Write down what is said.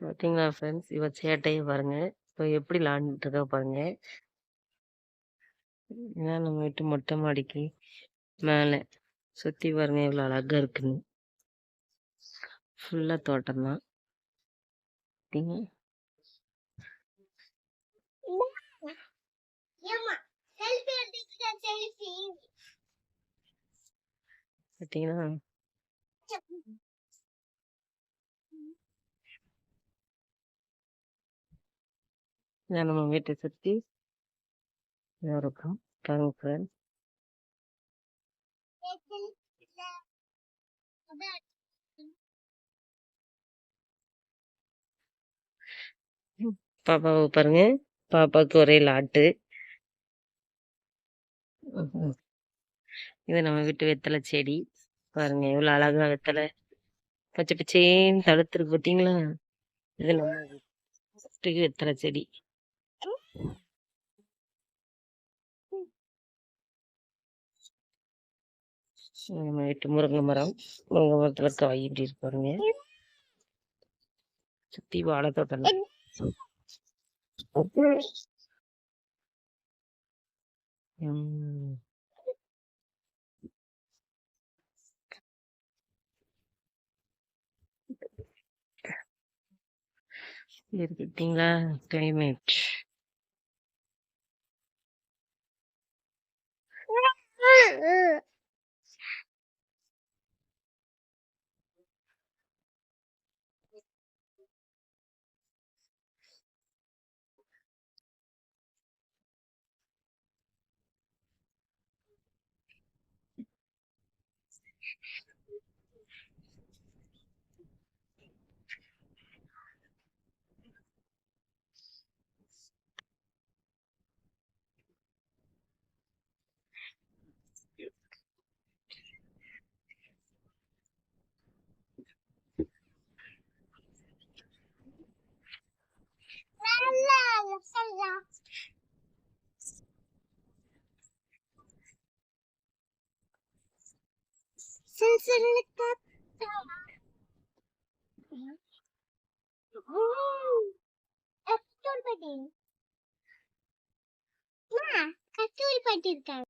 ஓகேங்களா ஃப்ரெண்ட்ஸ் இவ சேட்டையை பாருங்க. இப்போ எப்படி விளாண்டுட்டு பாருங்க. ஏன்னா நம்ம வீட்டு மொட்டை மாடிக்கு மேலே சுற்றி பாருங்க எவ்வளோ அழகாக இருக்குன்னு. ஃபுல்லாக தோட்டம் தான். பார்த்தீங்கன்னா நான் நம்ம வீட்டை சுற்றி இருக்கோம் பாருங்க ஃப்ரெண்ட்ஸ். பாப்பாவை பாருங்க. பாப்பாவுக்கு ஒரே லாட்டு. இது நம்ம வீட்டு வெத்தலை செடி. பாருங்க எவ்வளோ அழகா வெத்தலை. பச்சை பச்சேன்னு தடுத்துருக்கு பார்த்தீங்களா? இது நம்ம வீட்டுக்கு வெத்தலை செடி. நம்ம வீட்டு முருங்கை மரம். முருங்கை மரத்துல காய் இப்படி இருக்கு பாருங்க. சுத்தி வாழை தோட்டம் கிளைமேட் ம். இருக்குங்களா கிளைமேட். கத்தூரி பட்டி இருக்காங்க